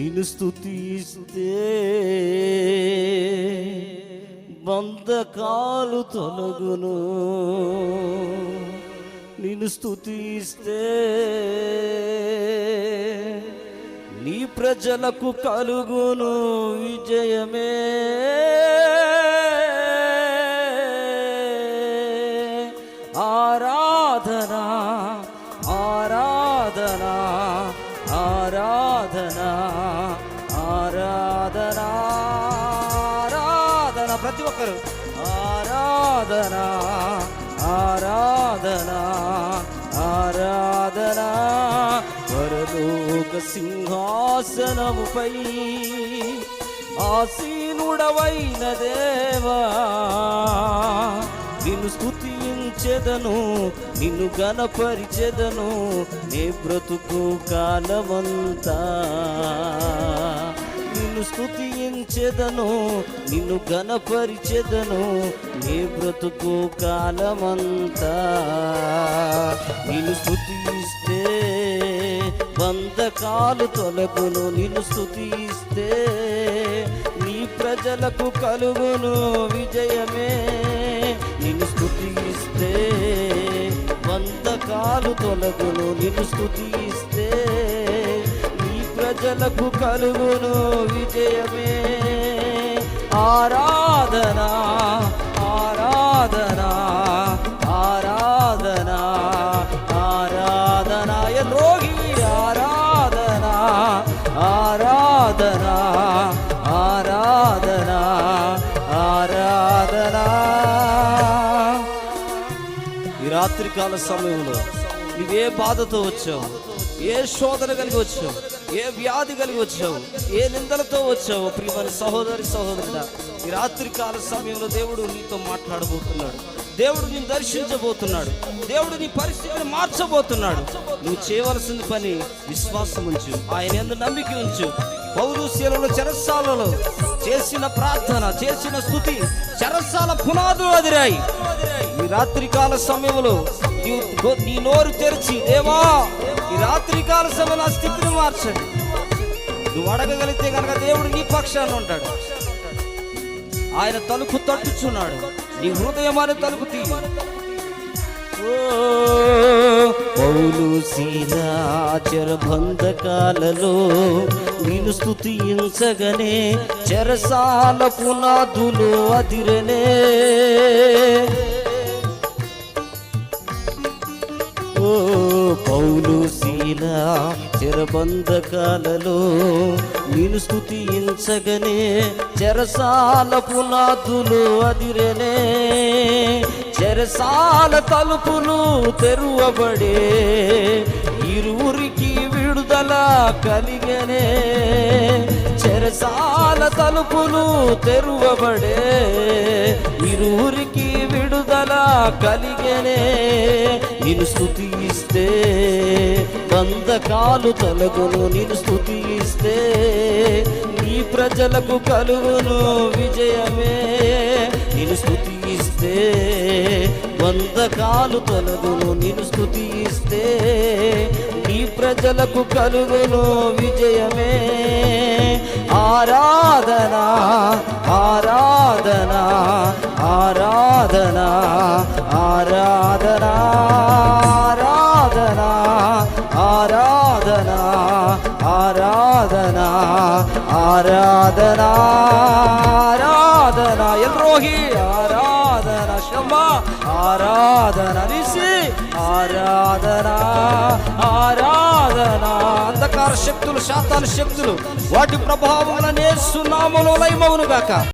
నిన్ను స్థుతిస్తే బంధకాలు తొలగును. నిన్ను స్థుతిస్తే నీ ప్రజలకు కలుగును విజయమే. ఆరాధన ఆరాధన ఆరాధన ఆరాధన. ప్రతి ఒక్కరు. ఆరాధన ఆరాధన ఆరాధన. పరలోక సింహాసనముపై ఆసీనుడవైన దేవా నిన్ను స్థుతించెదను నిన్ను గణపరిచెదను నే బ్రతుకు కాలమంతా. నిన్ను స్థుతించెదను నిన్ను గణపరిచెదను నీ బ్రతుకు కాలమంతా. నిన్ను స్థుతిస్తే బంధకాలు తొలగును నిన్ను స్థుతిస్తే నీ ప్రజలకు కలుగును విజయమే. నిన్ను స్థుతిస్తే బంధకాలు తొలగును నిన్ను స్థుతిస్తే ప్రజలకు కలుగును విజయమే. ఆరాధన ఆరాధన ఆరాధన ఆరాధన. రోగి ఆరాధన ఆరాధన ఆరాధన ఆరాధన. ఈ రాత్రికాల సమయంలో నువ్వే బాధతో వచ్చావు? ఏ శోధన కలిగి వచ్చావు? ఏ వ్యాధి కలిగి వచ్చావు? ఏ నిందలతో వచ్చావు? ప్రియమైన సహోదరి సహోదరుడా ఈ రాత్రికాల సమయంలో దేవుడు నీతో మాట్లాడబోతున్నాడు. దేవుడు నేను దర్శించబోతున్నాడు. దేవుడు నీ పరిస్థితిని మార్చబోతున్నాడు. నువ్వు చేయవలసిన పని విశ్వాసం ఉంచు. ఆయన ఎందు నమ్మిక ఉంచు. పౌరుశీలలో చరస్సాలలో చేసిన ప్రార్థన చేసిన స్థుతి చరస్సాల పునాదులు అదిరాయి. ఈ రాత్రికాల సమయంలో నీ నోరు తెరిచి దేవా ఈ రాత్రికాల సమయంలో ఆ స్థితిని మార్చండి. నువ్వు అడగగలిగితే కనుక దేవుడు నీ పక్షాన్ని ఉంటాడు. ఆయన తలుపు తట్టుచున్నాడు. నీ హృదయం అనే తలుపు తీ పౌలు శీలాచర బంధకాలలో నేను స్థుతించగనే చెరసాల పునాదులు అదిరనే. పౌలు శీల చిరబంధకాలలో నేను స్థుతించగనే చెరసాల పునాదులు అదిరనే. చెరసాల తలుపులు తెరువబడే ఇరువురికి విడుదల కలిగనే. చెరసాల తలుపులు తెరువబడే ఇరువురికి విడుదల కలిగనే నిన్ను స్థుతిస్తే బంధకాలు తొలగును నిన్ను స్థుతిస్తే నీ ప్రజలకు కలుగును విజయమే. నిన్ను స్థుతిస్తే బంధకాలు తొలగును నిన్ను స్థుతిస్తే నీ ప్రజలకు కలుగును విజయమే. ఆరాధనా ఆరాధన ఆరాధనా ఆరాధనా ఆరాధనా ఆరాధనా ఆరాధనా ఆరాధనా ఆరాధనా. ఎల్రోహి ఆరాధన శమ్మ ఆరాధన. నిసి ఆరాధనా ఆరాధనా. అంధకార శక్తులు శాతాన శక్తులు వాటి ప్రభావం సున్నామలో లయమవును గాక